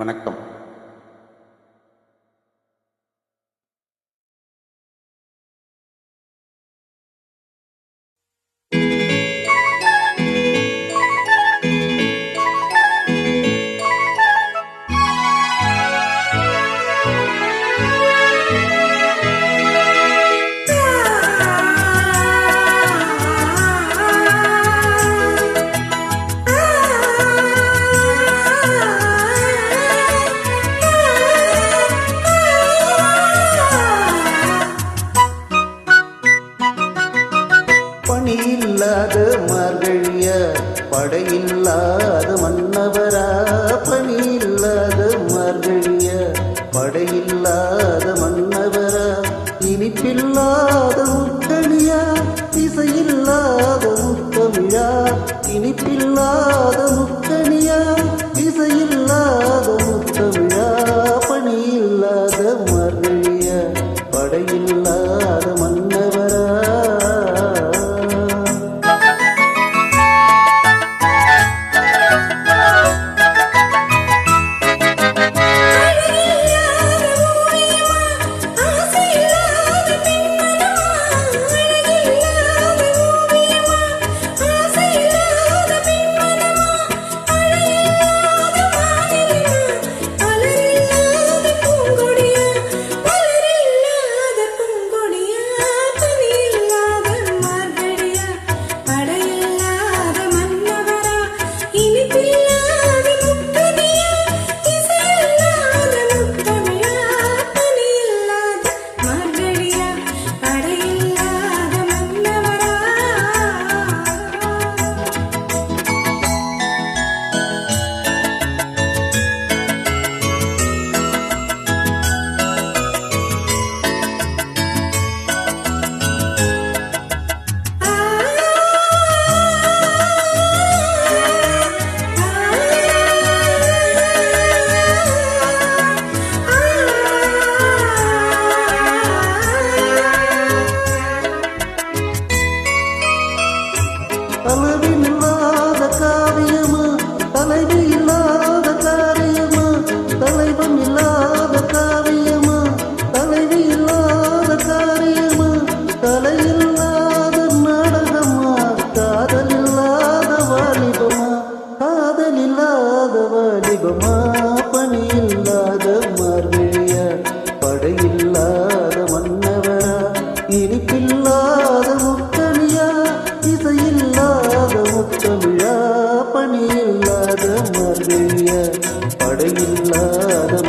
வணக்கம். இல்லாத மார்கழிய படையில்லாத மன்னவரா பணி இல்லாத மார்கழிய படையில்லாத மன்னவரா இனிப்பில்லாத முத்தனியா இசையில்லாத முத்தமிழா இனிப்பில்லாத முத்தனியா இசையில்லாத முத்தமிழா a little இல்லாத முத்தமிழா பணியில்லாத மார்கழிய படையில்லாத